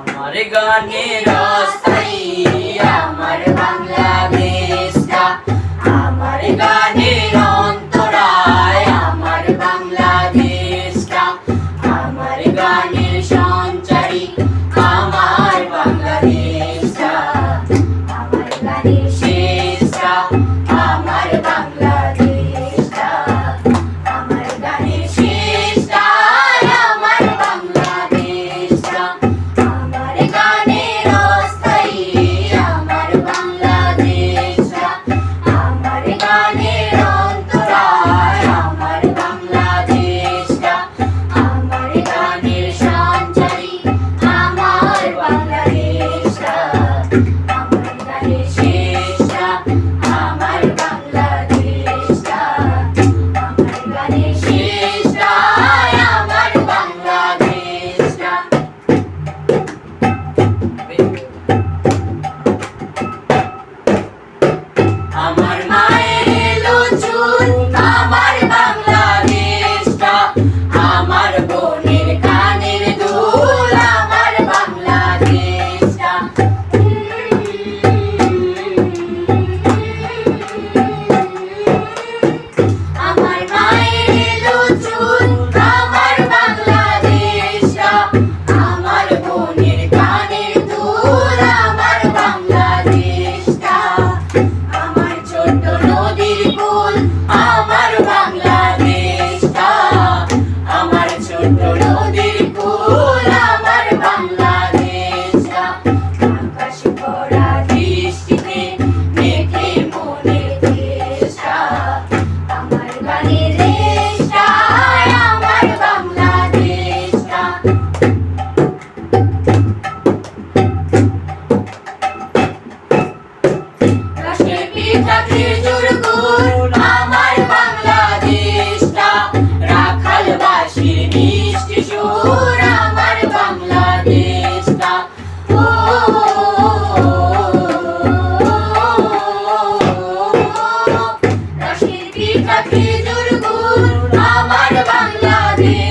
আমার গানে রাস্তাই আমার বাংলাদেশটা। আমার গানের অন্তরায় আমার বাংলাদেশটা। আমার গানের সন Thank you. পিতা খেজুর গুড় আমার বাংলাদেশ।